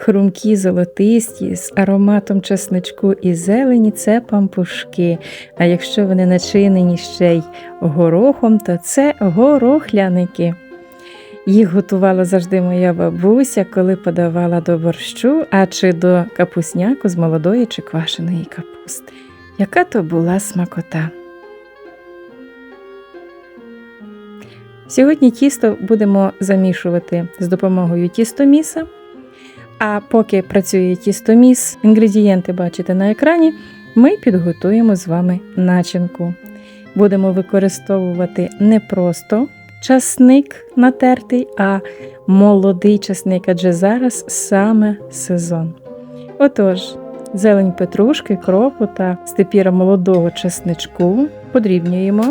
хрумкі, золотисті, з ароматом чесничку і зелені це пампушки. А якщо вони начинені ще й горохом, то це горохляники. Їх готувала завжди моя бабуся, коли подавала до борщу, а чи до капусняку з молодої чи квашеної капусти. Яка то була смакота. Сьогодні тісто будемо замішувати з допомогою тістоміса. А поки працює тістоміс, інгредієнти бачите на екрані, ми підготуємо з вами начинку. Будемо використовувати не просто часник натертий, а молодий часник, адже зараз саме сезон. Отож, зелень петрушки, кропу та степіра молодого часничку подрібнюємо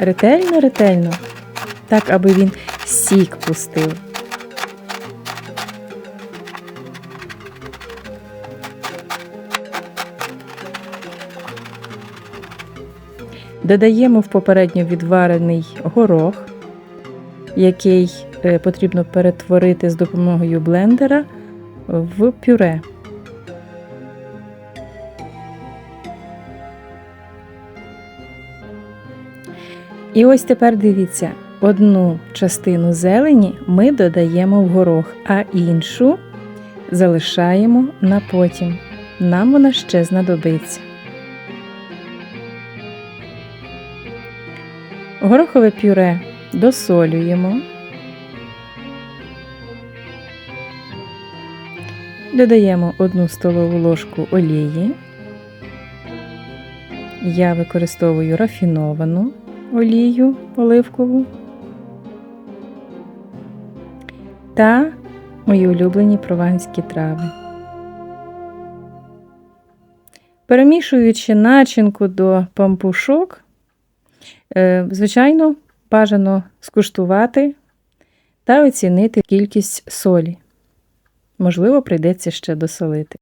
ретельно-ретельно, так, аби він сік пустив. Додаємо в попередньо відварений горох, який е, потрібно перетворити з допомогою блендера в пюре. І ось тепер дивіться, одну частину зелені ми додаємо в горох, а іншу залишаємо на потім. Нам вона ще знадобиться. Горохове пюре досолюємо, додаємо одну столову ложку олії. Я використовую рафіновану олію оливкову та мої улюблені прованські трави. Перемішуючи начинку до пампушок, звичайно, бажано скуштувати та оцінити кількість солі. Можливо, прийдеться ще досолити.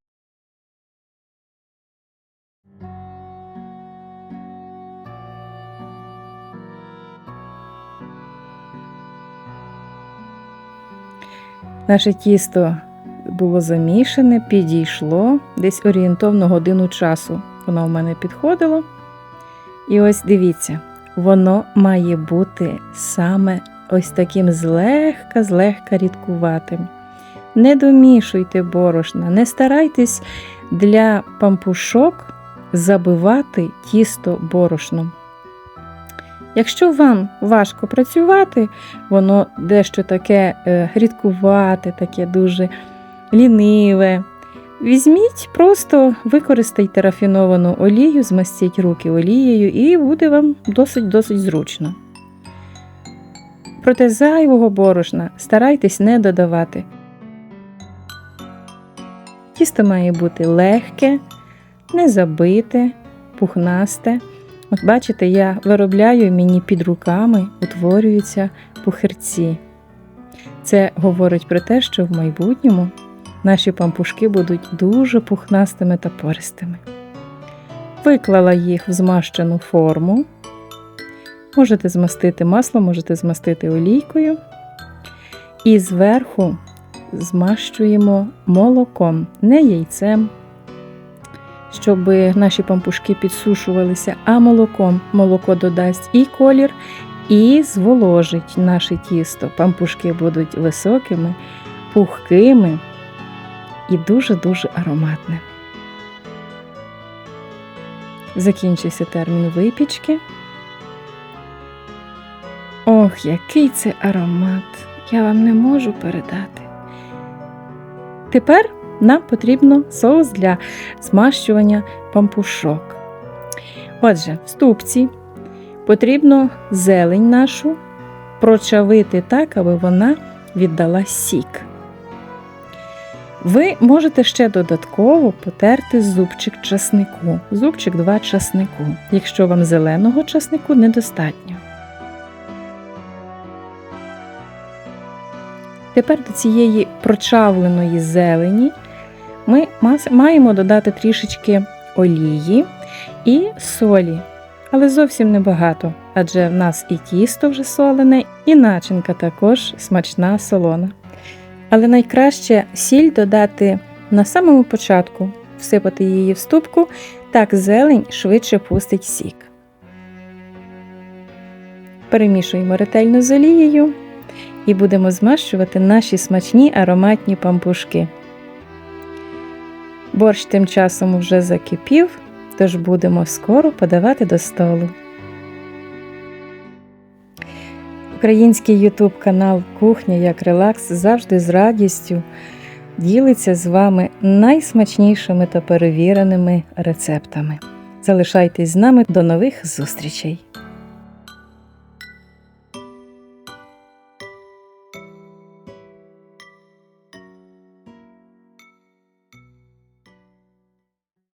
Наше тісто було замішане, підійшло десь орієнтовно годину часу. Воно в мене підходило. І ось дивіться, воно має бути саме ось таким злегка-злегка рідкуватим. Не домішуйте борошна, не старайтесь для пампушок забивати тісто борошном. Якщо вам важко працювати, воно дещо таке е, рідкувате, таке дуже ліниве, Візьміть, просто використайте рафіновану олію, змастіть руки олією, і буде вам досить-досить зручно. Проте зайвого борошна старайтесь не додавати. Тісто має бути легке, не забите, пухнасте. От бачите, я виробляю мені під руками утворюються пухирці. Це говорить про те, що в майбутньому наші пампушки будуть дуже пухнастими та пористими. Виклала їх в змащену форму. Можете змастити маслом, можете змастити олійкою. І зверху змащуємо молоком, не яйцем, щоб наші пампушки підсушувалися, а молоком. Молоко додасть і колір, і зволожить наше тісто. Пампушки будуть високими, пухкими і дуже-дуже ароматне. Закінчився термін випічки. Ох, який це аромат! Я вам не можу передати. Тепер нам потрібно соус для змащування пампушок. Отже, в ступці потрібно зелень нашу прочавити так, аби вона віддала сік. Ви можете ще додатково потерти зубчик часнику, зубчик 2 часнику, якщо вам зеленого часнику недостатньо. Тепер до цієї прочавленої зелені ми маємо додати трішечки олії і солі, але зовсім небагато, адже в нас і тісто вже солене, і начинка також смачна солона. Але найкраще сіль додати на самому початку, всипати її в ступку, так зелень швидше пустить сік. Перемішуємо ретельно з олією і будемо змащувати наші смачні ароматні пампушки. Борщ тим часом вже закипів, тож будемо скоро подавати до столу. Український ютуб канал Кухня як релакс завжди з радістю ділиться з вами найсмачнішими та перевіреними рецептами. Залишайтесь з нами до нових зустрічей!